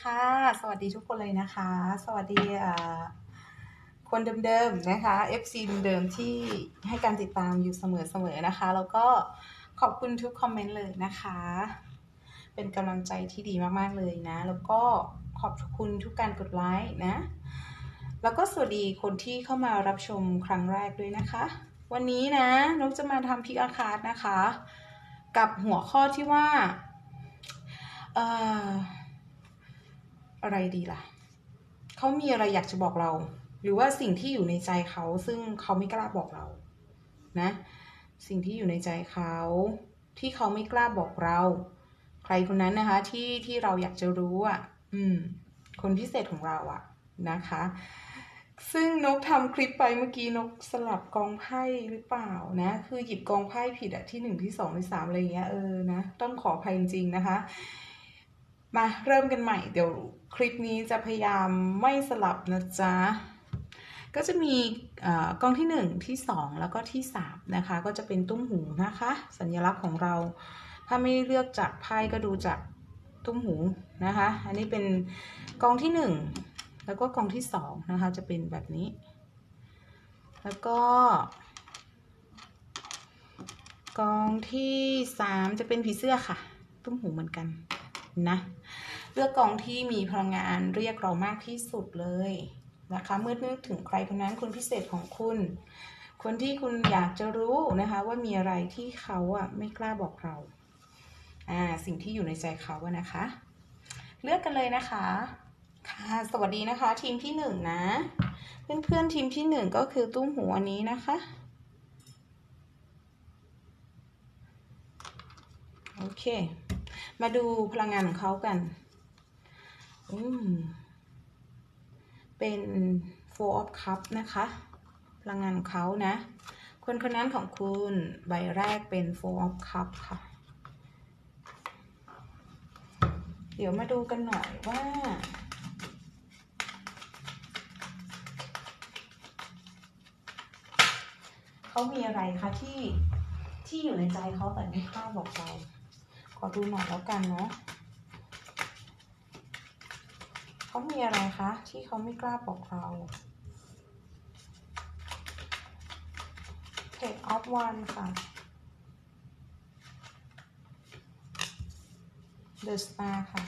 ค่ะ สวัสดีทุกคนเลยนะคะ สวัสดีคนเดิมๆนะคะ FC เดิมๆที่ให้การติดตามอยู่เสมอๆนะคะ แล้วก็ขอบคุณทุกคอมเมนต์เลยนะคะ เป็นกำลังใจที่ดีมากๆเลยนะ แล้วก็ขอบคุณทุกการกดไลค์นะ แล้วก็สวัสดีคนที่เข้ามารับชมครั้งแรกด้วยนะคะ วันนี้นะนกจะมาทำพิกอาคาร์ดนะคะ กับหัวข้อที่ว่าเอ่อ อะไรดีล่ะ เขามีอะไรอยากจะบอกเรา หรือว่าสิ่งที่อยู่ในใจเขาซึ่งเขาไม่กล้าบอกเรา นะ สิ่งที่อยู่ในใจเขาที่เขาไม่กล้าบอกเรา ใครคนนั้นนะคะ ที่ที่เราอยากจะรู้อะ อืม คนพิเศษของเราอะ นะคะ ซึ่งนกทำคลิปไปเมื่อกี้นกสลับกองไพ่หรือเปล่านะ คือหยิบกองไพ่ผิดอะที่หนึ่งที่สองที่สามอะไรเงี้ยเออนะต้องขออภัยจริงๆนะคะ มาเริ่มกันใหม่เดี๋ยวคลิปนี้จะพยายามไม่สลับนะจ๊ะ ก็จะมีกล้องที่ 1 ที่ 2 แล้วก็ที่ 3 นะคะ ก็จะเป็นตุ้มหูนะคะ สัญลักษณ์ของเรา ถ้าไม่เลือกจากไพ่ก็ดูจากตุ้มหูนะคะ อันนี้เป็นกองที่ 1 แล้วก็กองที่2นะคะจะเป็นแบบนี้ แล้วก็กองที่ 3 จะเป็นผีเสื้อค่ะ ตุ้มหูเหมือนกัน นะเลือกกองที่มีพลังงานเรียกเรามากที่สุดเลยนะคะเมื่อนึกถึงใครคนนั้นคนพิเศษของคุณ คนที่คุณอยากจะรู้นะคะ ว่ามีอะไรที่เขาอะไม่กล้าบอกเราอ่าสิ่งที่อยู่ในใจเขาอะนะคะ เลือกกันเลยนะคะค่ะสวัสดีนะคะ ทีมที่หนึ่งนะ เพื่อนๆทีมที่หนึ่งก็คือตุ้มหูอันนี้นะคะโอเค มาดูพลังงานของเขากัน อืม เป็น four of cup นะคะ พลังงานของเขานะ คนคนนั้นของคุณใบแรกเป็น four of cup ค่ะ เดี๋ยวมาดูกันหน่อยว่าเขามีอะไรคะที่ที่อยู่ในใจเขาแต่ไม่กล้าบอกเรา อดูหน่อยแล้วกันเนาะเขามีอะไรคะ ที่เขาไม่กล้าบอกเรา Take off one ค่ะ The Star ค่ะ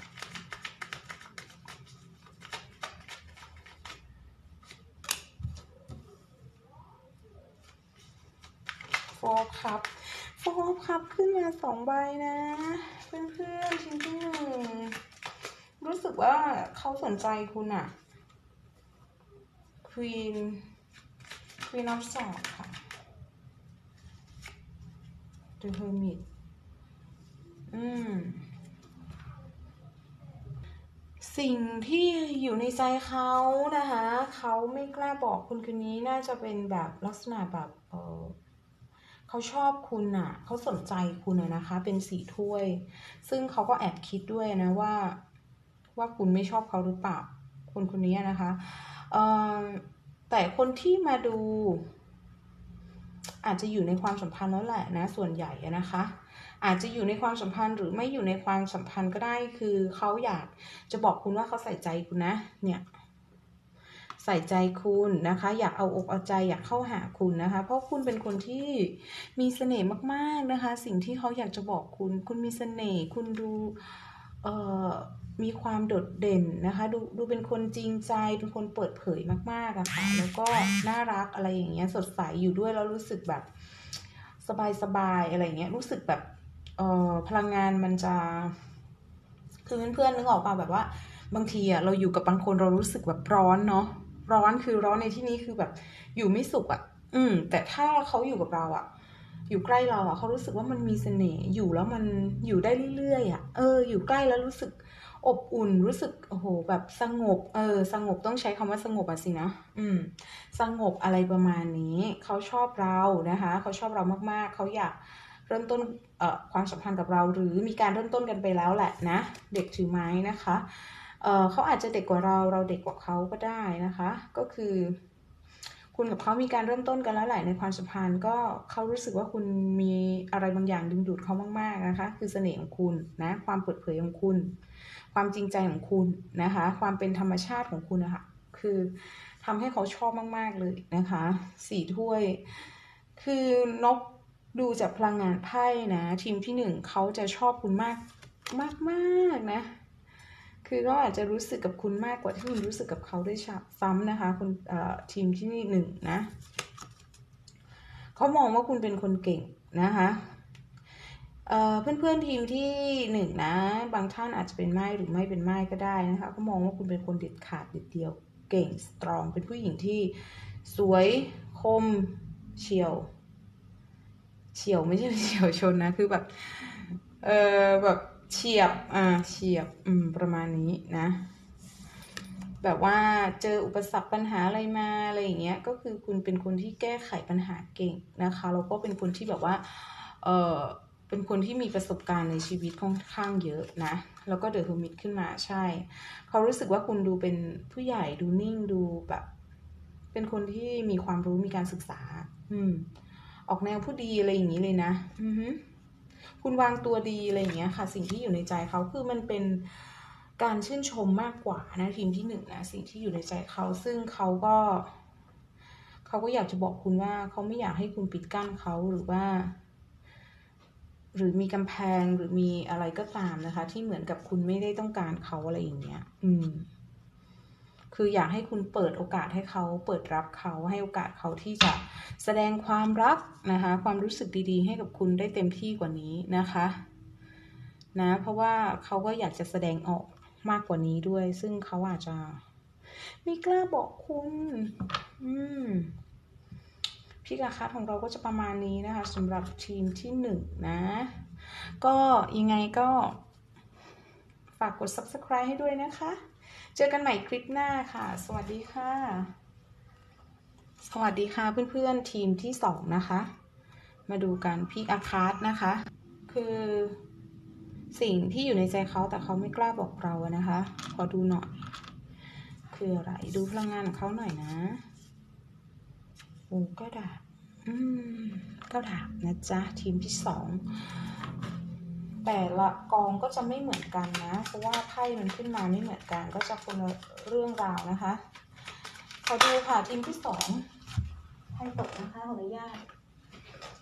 โฟร์ครับ โฟร์ครับขึ้นมาสองใบนะ เพื่อนๆชิ้นที่หนึ่งรู้สึกว่าเขาสนใจคุณอะ Queen Queen of Swords ค่ะ The Hermit อืมสิ่งที่อยู่ในใจเขานะคะ เขาไม่กล้าบอกคุณคนนี้น่าจะเป็นแบบลักษณะแบบเออ เขาชอบคุณอะเขาสนใจคุณอะนะคะ เป็นสีถ้วย ซึ่งเขาก็แอบคิดด้วยนะว่า ว่าคุณไม่ชอบเขาหรือเปล่าคนคนนี้นะคะเอ่อแต่คนที่มาดู อาจจะอยู่ในความสัมพันธ์แล้วแหละนะ ส่วนใหญ่นะคะอาจจะอยู่ในความสัมพันธ์หรือไม่อยู่ในความสัมพันธ์ก็ได้ คือเขาอยากจะบอกคุณว่าเขาใส่ใจคุณนะ เนี่ย ใส่ใจคุณนะคะ อยากเอาอกเอาใจอยากเข้าหาคุณนะคะ เพราะคุณเป็นคนที่มีเสน่ห์มากๆนะคะ สิ่งที่เขาอยากจะบอกคุณ คุณมีเสน่ห์คุณดูเอ่อมีความโดดเด่นนะคะดูดูเป็นคนจริงใจเป็นคนเปิดเผยมากๆอะค่ะแล้วก็น่ารักอะไรอย่างเงี้ยสดใสอยู่ด้วยแล้วรู้สึกแบบสบายๆอะไรเงี้ยรู้สึกแบบเอ่อพลังงานมันจะ คือเพื่อนๆนึกออกป่ะแบบว่า บางทีอะเราอยู่กับบางคนเรารู้สึกแบบร้อนเนาะ ร้อนคือร้อนในที่นี้คือแบบ อยู่ไม่สุขอะอืม แต่ถ้าเขาอยู่กับเราอะอยู่ใกล้เราอะเขารู้สึกว่ามันมีเสน่ห์อยู่แล้วมันอยู่ได้เรื่อยๆอะเออ อยู่ใกล้แล้วรู้สึกอบอุ่นรู้สึกโอ้โหแบบสงบ เออ สงบต้องใช้คำว่าสงบอะสินะอืม สงบอะไรประมาณนี้ เขาชอบเรานะคะ เขาชอบเรามากๆ เขาอยากเริ่มต้นเอ่อความสัมพันธ์กับเรา หรือมีการเริ่มต้นกันไปแล้วแหละนะ เด็กถือไม้นะคะ เขาอาจจะเด็กกว่าเราเราเด็กกว่าเขาก็ได้นะคะ ก็คือ คุณกับเขามีการเริ่มต้นกันแล้วแหละในความสัมพันธ์ก็เขารู้สึกว่าคุณมีอะไรบางอย่างดึงดูดเขามากๆนะคะ คือเสน่ห์ของคุณนะ ความเปิดเผยของคุณ ความจริงใจของคุณนะคะ ความเป็นธรรมชาติของคุณนะคะคือทำให้เขาชอบมาก ๆ เลยนะคะสี่ถ้วย คือนกดูจากพลังงานไพ่นะ ทีมที่หนึ่งเขาจะชอบคุณมากมากมากนะ คือก็อาจจะรู้สึกกับคุณมากกว่าที่คุณรู้สึกกับเขาด้วยซ้ำนะคะคุณทีมที่หนึ่งนะเขามองว่าคุณเป็นคนเก่งนะคะเพื่อนๆทีมที่หนึ่งนะ บางท่านอาจจะเป็นไม้หรือไม่เป็นไม้ก็ได้นะคะเขามองว่าคุณเป็นคนเด็ดขาดเด็ดเดียว เก่งสตรอง เป็นผู้หญิงที่สวยคมเฉียวเฉียวไม่ใช่เฉียวชนนะ คือแบบ เออแบบ เฉียบ อ่า เฉียบ อืม ประมาณนี้นะ แบบว่าเจออุปสรรคปัญหาอะไรมาอะไรอย่างเงี้ย ก็คือคุณเป็นคนที่แก้ไขปัญหาเก่งนะคะ แล้วก็เป็นคนที่แบบว่า เออเป็นคนที่มีประสบการณ์ในชีวิตค่อนข้างเยอะนะ แล้วก็เดอะฮูมิดขึ้นมาใช่ เขารู้สึกว่าคุณดูเป็นผู้ใหญ่ดูนิ่งดูแบบ เป็นคนที่มีความรู้มีการศึกษา อืม ออกแนวผู้ดีอะไรอย่างนี้เลยนะ อือฮึ คุณวางตัวดีอะไรอย่างเงี้ยค่ะ สิ่งที่อยู่ในใจเขาคือมันเป็นการชื่นชมมากกว่านะทีมที่หนึ่งนะสิ่งที่อยู่ในใจเขาซึ่งเขาก็เขาก็อยากจะบอกคุณว่าเขาไม่อยากให้คุณปิดกั้นเขาหรือว่า หรือมีกำแพงหรือมีอะไรก็ตามนะคะ ที่เหมือนกับคุณไม่ได้ต้องการเขาอะไรอย่างเงี้ย อืม คืออยากให้คุณเปิดโอกาสให้เขาเปิดรับเขาให้โอกาสเขาที่จะแสดงความรักนะคะ ความรู้สึกดีๆ ให้กับคุณได้เต็มที่กว่านี้นะคะนะเพราะว่าเขาก็อยากจะแสดงออกมากกว่านี้ด้วย ซึ่งเขาอาจจะไม่กล้าบอกคุณ อืมพี่กาคัดของเราก็จะประมาณนี้นะคะสำหรับทีมที่หนึ่งนะ ก็ยังไงก็ฝากกด subscribe ให้ด้วยนะคะ เจอกันใหม่คลิปหน้าค่ะ สวัสดีค่ะ สวัสดีค่ะเพื่อนๆทีมที่สองนะคะ มาดูกันพีกอาคาร์นะคะ คือสิ่งที่อยู่ในใจเขาแต่เขาไม่กล้าบอกเรานะคะ ขอดูหน่อย คืออะไร ดูพลังงานของเขาหน่อยนะ โอ้ก็ดาบอืมก็ดาบนะจ๊ะ ทีมที่สอง แต่ละกองก็จะไม่เหมือนกันนะ เพราะว่าไพ่มันขึ้นมาไม่เหมือนกัน ก็จะคนละเรื่องราวนะคะขอดูค่ะทีมที่สองไพ่ตกนะคะขออนุญาต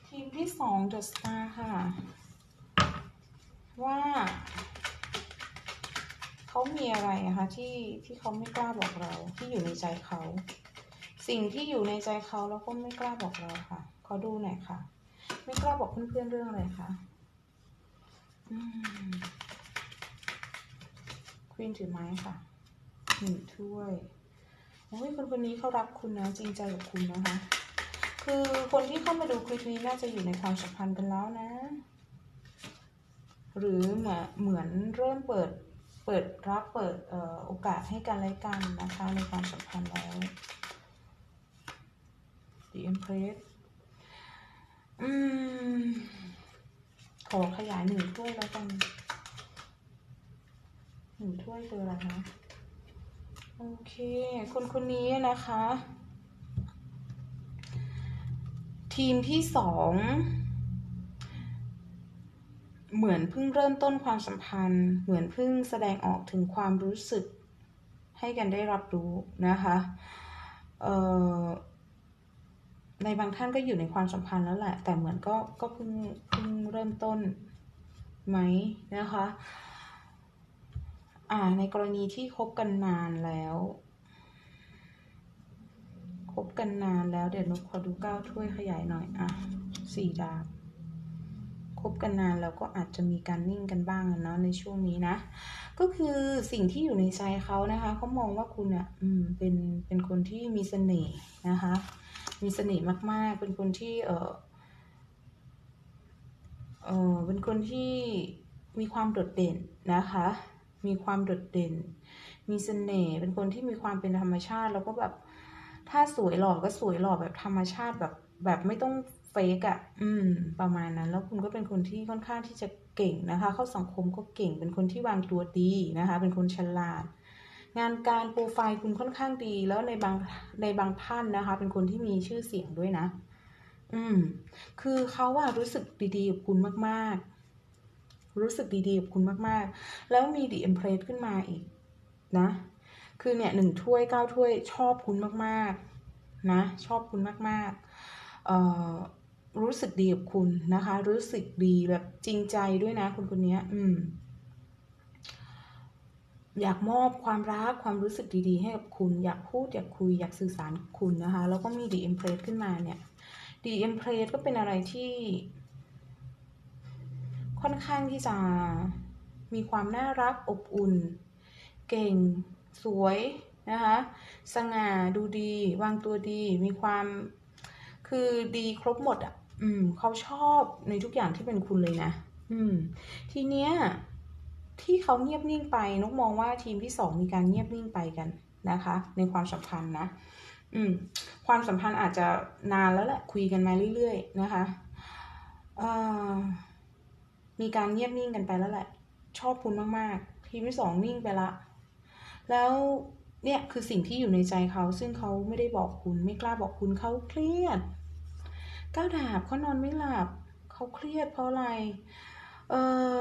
ทีมที่สองเดอะสตาร์ค่ะ ว่าเขามีอะไรนะคะที่ที่เขาไม่กล้าบอกเราที่อยู่ในใจเขาสิ่งที่อยู่ในใจเขาแล้วก็ไม่กล้าบอกเราค่ะเขาดูหน่อยค่ะ ไม่กล้าบอกเพื่อนๆเรื่องอะไรคะ ควีนถือไม้ค่ะหนึ่งถ้วยโอ้ยคนคนนี้เขารักคุณนะจริงใจกับคุณนะคะ คือคนที่เข้ามาดูคลิปนี้น่าจะอยู่ในความสัมพันธ์กันแล้วนะ หรือเหมือนเหมือนเริ่มเปิดเปิดรับเปิดออโอกาสให้กันและกันนะคะ ในความสัมพันธ์แล้ว The Empress อืม ขอขยายหนึ่งถ้วยแล้วกันหนึ่งถ้วยคืออะไรคะโอเค คนคนนี้นะคะ ทีมที่สองเหมือนเพิ่งเริ่มต้นความสัมพันธ์ เหมือนเพิ่งแสดงออกถึงความรู้สึกให้กันได้รับรู้นะคะ เอ่อ ในบางท่านก็อยู่ในความสัมพันธ์แล้วแหละ แต่เหมือนก็ก็เพิ่งเพิ่งเริ่มต้นไหมนะคะอ่าในกรณีที่คบกันนานแล้ว คบกันนานแล้วเดี๋ยวนุขอดูเก้าถ้วยขยายหน่อยอะสี่ดาบคบกันนานแล้วก็อาจจะมีการนิ่งกันบ้างเนาะในช่วงนี้นะ ก็คือสิ่งที่อยู่ในใจเขานะคะเขามองว่าคุณอะอืมเป็นเป็นคนที่มีเสน่ห์นะคะ มีเสน่ห์มาก ๆ เป็นคนที่เออเออเป็นคนที่มีความโดดเด่นนะคะ มีความโดดเด่น มีเสน่ห์ เป็นคนที่มีความเป็นธรรมชาติ แล้วก็แบบ ถ้าสวยหล่อก็สวยหล่อแบบธรรมชาติแบบแบบไม่ต้องเฟกอะ่ะ อืม ประมาณนั้น แล้วคุณก็เป็นคนที่ค่อนข้างที่จะเก่งนะคะ เข้าสังคมก็เก่ง เป็นคนที่วางตัวดีนะคะ เป็นคนฉลาด งานการโปรไฟล์คุณค่อนข้างดี แล้วในบางในบางท่านนะคะ เป็นคนที่มีชื่อเสียงด้วยนะ อืม คือเขาอะรู้สึกดีๆกับคุณมากๆ รู้สึกดีๆกับคุณมากๆ แล้วมีดีเอ็มเพรสขึ้นมาอีกนะ คือเนี่ยหนึ่งถ้วยเก้าถ้วยชอบคุณมากๆ นะ ชอบคุณมากๆ เอ่อรู้สึกดีกับคุณนะคะ รู้สึกดีแบบจริงใจด้วยนะคนคนนี้อืม อยากมอบความรักความรู้สึกดีๆ ให้กับคุณ อยากพูดอยากคุยอยากสื่อสารคุณนะคะ แล้วก็มีดีเอ็มเพรสขึ้นมาเนี่ยดีเอ็มเพรสก็เป็นอะไรที่ ค่อนข้างที่จะมีความน่ารักอบอุ่น เก่ง สวยนะคะสง่าดูดี วางตัวดี มีความคือดีครบหมดอะ อืมเขาชอบในทุกอย่างที่เป็นคุณเลยนะ อืม ทีเนี้ย ที่เขาเงียบนิ่งไปนุกมองว่าทีมที่สองมีการเงียบนิ่งไปกันนะคะ ในความสัมพันธ์นะ อืม ความสัมพันธ์อาจจะนานแล้วแหละคุยกันมาเรื่อยๆนะคะมีการเงียบนิ่งกันไปแล้วแหละ ชอบคุณมากๆ ทีมที่สองนิ่งไปละ แล้วเนี่ยคือสิ่งที่อยู่ในใจเขา ซึ่งเขาไม่ได้บอกคุณไม่กล้าบอกคุณเขาเครียดก้าวดาบเขานอนไม่หลับเขาเครียดเพราะอะไร เออ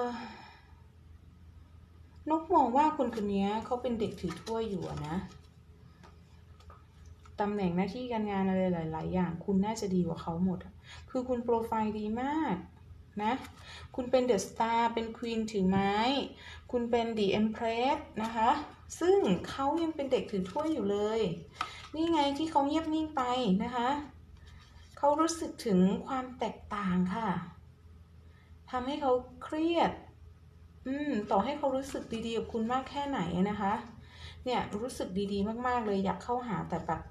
นกมองว่าคนคนนี้เขาเป็นเด็กถือถ้วยอยู่นะตำแหน่งหน้าที่การงานอะไรหลาย ๆ อย่าง คุณน่าจะดีกว่าเขาหมด คือคุณโปรไฟล์ดีมากนะ คุณเป็นเดอะสตาร์เป็นควีนถือไม้ คุณเป็นดีเอ็มเพรสนะคะ ซึ่งเขายังเป็นเด็กถือถ้วยอยู่เลย นี่ไงที่เขาเงียบนิ่งไปนะคะ เขารู้สึกถึงความแตกต่างค่ะทำให้เขาเครียด อืมต่อให้เขารู้สึกดีๆกับคุณมากแค่ไหนนะคะ เนี่ยรู้สึกดีๆ มากๆเลยอยากเข้าหาแต่แบบ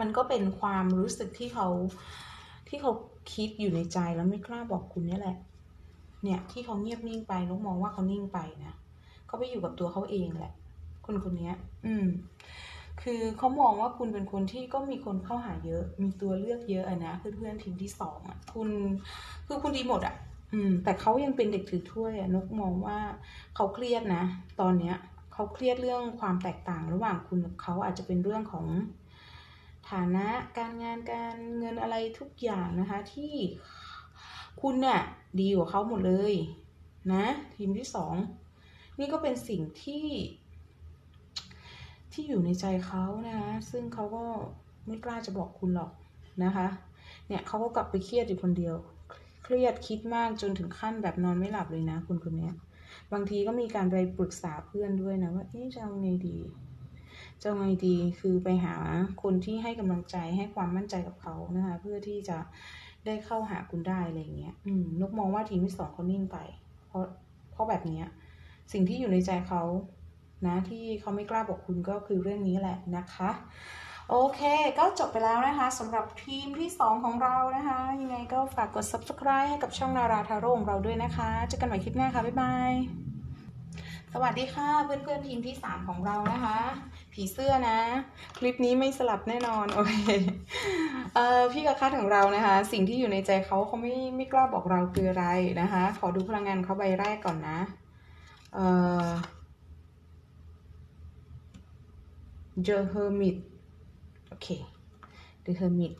มันก็เป็นความรู้สึกที่เขาที่เขาคิดอยู่ในใจแล้วไม่กล้าบอกคุณนี่แหละ เนี่ยที่เขาเงียบนิ่งไปนุกมองว่าเขานิ่งไปนะเขาไปอยู่กับตัวเขาเองแหละ คนคนนี้อืม คือเขามองว่าคุณเป็นคนที่ก็มีคนเข้าหาเยอะ มีตัวเลือกเยอะอะนะเพื่อนๆทีมที่สองอะคุณคือคุณดีหมดอะ อืม แต่เขายังเป็นเด็กถือถ้วยอะนกมองว่าเขาเครียดนะ ตอนเนี้ยเขาเครียดเรื่องความแตกต่างระหว่างคุณกับเขาอาจจะเป็นเรื่องของฐานะการงานการเงินอะไรทุกอย่างนะคะ ที่คุณเนี่ยดีกว่าเขาหมดเลย นะ ทีมที่สองนี่ก็เป็นสิ่งที่ ที่อยู่ในใจเขานะคะซึ่งเขาก็ไม่กล้าจะบอกคุณหรอกนะคะ เนี่ยเขาก็กลับไปเครียดอยู่คนเดียว เครียดคิดมากจนถึงขั้นแบบนอนไม่หลับเลยนะ คุณคนนี้บางทีก็มีการไปปรึกษาเพื่อนด้วยนะว่าเอ๊ะจะเอาไงดีจะเอาไงดีคือไปหาคนที่ให้กำลังใจให้ความมั่นใจกับเขานะคะ เพื่อที่จะได้เข้าหาคุณได้อะไรเงี้ย อืมนกมองว่าทีมที่สองเขานิ่งไป เพราะเพราะแบบนี้สิ่งที่อยู่ในใจเขานะ ที่เขาไม่กล้าบอกคุณก็คือเรื่องนี้แหละนะคะ โอเค ก็จบไปแล้วนะคะสำหรับทีมที่ 2 ของเรานะคะ ยังไงก็ฝากกด subscribe ให้กับช่องนาราทาโร่ของเราด้วยนะคะเจอกันใหม่คลิปหน้าค่ะ บ๊ายบาย สวัสดีค่ะเพื่อนๆทีมที่ 3 ของเรานะคะ ผีเสื้อนะ คลิปนี้ไม่สลับแน่นอนโอเคเอ่อพี่กระคัดของเรานะคะ สิ่งที่อยู่ในใจเขาเขาไม่ไม่กล้าบอกเราคืออะไรนะคะ ขอดูพลังงานเขาใบแรกก่อนนะเอ่อ The Hermit เค The Hermit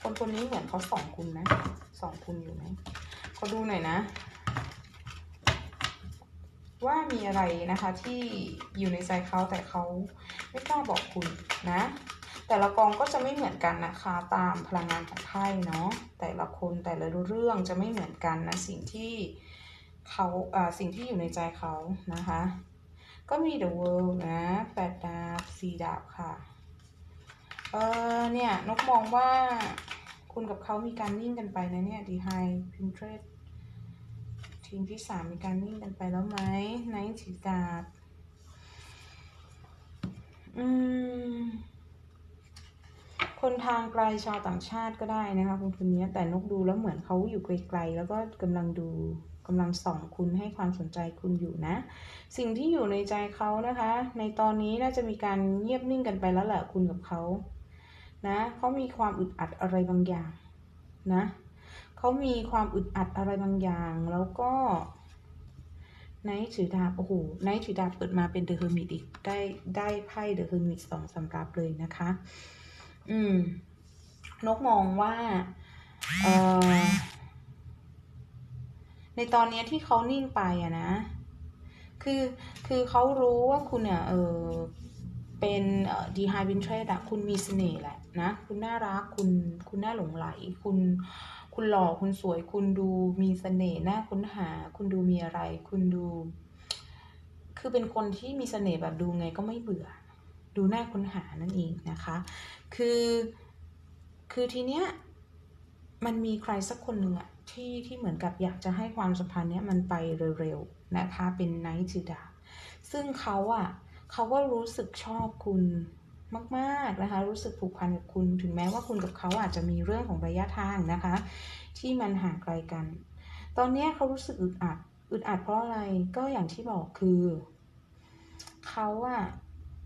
คนคนนี้เหมือนเขาสองคุณนะสองคุณอยู่ไหมเขาดูหน่อยนะ ว่ามีอะไรนะคะที่อยู่ในใจเขาแต่เขาไม่กล้าบอกคุณนะ แต่ละกองก็จะไม่เหมือนกันนะคะตามพลังงานของไพ่เนาะแต่ละคนแต่ละเรื่องจะไม่เหมือนกันนะสิ่งที่เขาสิ่งที่อยู่ในใจเขานะคะ ก็มี The World นะแปดดาบสี่ดาบค่ะ เออเนี่ยนกมองว่าคุณกับเขามีการนิ่งกันไปนะเนี่ยดีไฮพิมเทรดทีมที่สามมีการนิ่งกันไปแล้วไหมไนท์สีดาบอืมคนทางไกลชาวต่างชาติก็ได้นะคะคนคนนี้แต่นกดูแล้วเหมือนเขาอยู่ไกลๆแล้วก็กำลังดู กำลังส่องคุณให้ความสนใจคุณอยู่นะ สิ่งที่อยู่ในใจเขานะคะ ในตอนนี้น่าจะมีการเงียบนิ่งกันไปแล้วแหละคุณกับเขานะเขามีความอึดอัดอะไรบางอย่างนะเขามีความอึดอัดอะไรบางอย่าง แล้วก็ไนท์ถือดาบโอ้โหไนท์ถือดาบเปิดมาเป็นเดอะเฮอร์มิตอีกได้ได้ไพ่เดอะเฮอร์มิตสองสำรับเลยนะคะ อืม นกมองว่า เอ่อ ในตอนนี้ที่เขานิ่งไปอะนะ คือคือเขารู้ว่าคุณเนี่ยเออเป็นดีไฮบินเทรดอะคุณมีเสน่ห์แหละนะ คุณน่ารักคุณคุณน่าหลงไหล คุณคุณหล่อคุณสวย คุณดูมีเสน่ห์น่าค้นหา คุณดูมีอะไร คุณดู คือเป็นคนที่มีเสน่ห์แบบดูไงก็ไม่เบื่อ ดูน่าค้นหานั่นเองนะคะ คือคือทีเนี้ยมันมีใครสักคนหนึ่งอะ ที่ที่เหมือนกับอยากจะให้ความสัมพันธ์เนี้ยมันไปเร็วๆนะคะเป็นไนท์จิดาซึ่งเขาอะเขาก็รู้สึกชอบคุณมากๆนะคะ รู้สึกผูกพันกับคุณ ถึงแม้ว่าคุณกับเขาอาจจะมีเรื่องของระยะทางนะคะ ที่มันห่างไกลกัน ตอนนี้เขารู้สึกอึดอัดอึดอัดเพราะอะไรก็อย่างที่บอกคือเขาอะ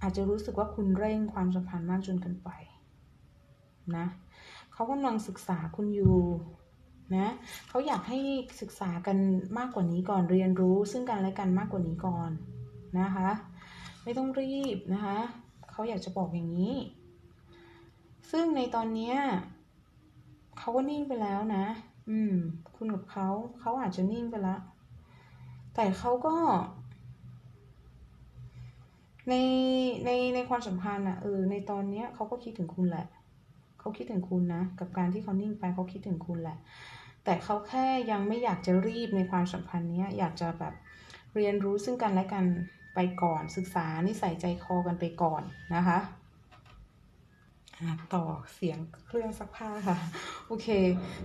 อาจจะรู้สึกว่าคุณเร่งความสัมพันธ์มากจนเกินไปนะเขากำลังศึกษาคุณอยู่ นะเขาอยากให้ศึกษากันมากกว่านี้ก่อนเรียนรู้ ซึ่งกันและกันมากกว่านี้ก่อนนะคะ ไม่ต้องรีบนะคะเขาอยากจะบอกอย่างนี้ ซึ่งในตอนนี้เขาก็นิ่งไปแล้วนะ อืม คุณกับเขาเขาอาจจะนิ่งไปแล้วแต่เขาก็ ในในในความสัมพันธ์อะเออในตอนเนี้ยเขาก็คิดถึงคุณแหละ เขาคิดถึงคุณนะ กับการที่เขานิ่งไปเขาคิดถึงคุณแหละ แต่เขาแค่ยังไม่อยากจะรีบในความสัมพันธ์นี้อยากจะแบบเรียนรู้ซึ่งกันและกันไปก่อน ศึกษานิสัยใจคอกันไปก่อนนะคะต่อเสียงเครื่องซักผ้าค่ะ โอเค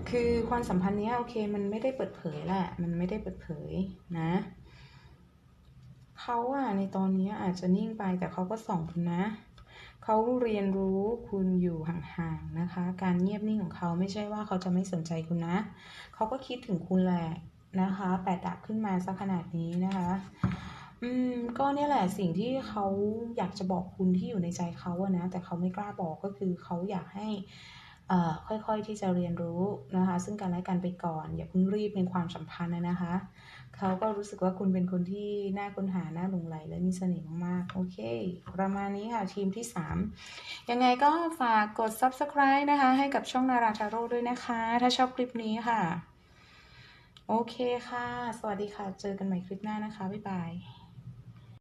คือความสัมพันธ์นี้โอเค มันไม่ได้เปิดเผยแหละ มันไม่ได้เปิดเผยนะเขาอะในตอนนี้อาจจะนิ่งไปแต่เขาก็ส่องคุณนะ เขาเรียนรู้คุณอยู่ห่างๆนะคะ การเงียบนิ่งของเขาไม่ใช่ว่าเขาจะไม่สนใจคุณนะ เขาก็คิดถึงคุณแหละนะคะแปดดับขึ้นมาสักขนาดนี้นะคะ อืม ก็เนี่ยแหละสิ่งที่เขาอยากจะบอกคุณที่อยู่ในใจเขาอะนะ แต่เขาไม่กล้าบอกก็คือเขาอยากให้เอ่อค่อยๆที่จะเรียนรู้นะคะ ซึ่งกันและกันไปก่อน อย่าเพิ่งรีบในความสัมพันธ์นะคะ เขาก็รู้สึกว่าคุณเป็นคนที่น่าค้นหาน่าหลงไหลและมีเสน่ห์มากๆ โอเค ประมาณนี้ค่ะทีมที่ 3 ยังไงก็ฝากกด subscribe นะคะ ให้กับช่องนาราทาโร่ด้วยนะคะ ถ้าชอบคลิปนี้ค่ะ โอเคค่ะ สวัสดีค่ะ เจอกันใหม่คลิปหน้านะคะ บ๊ายบาย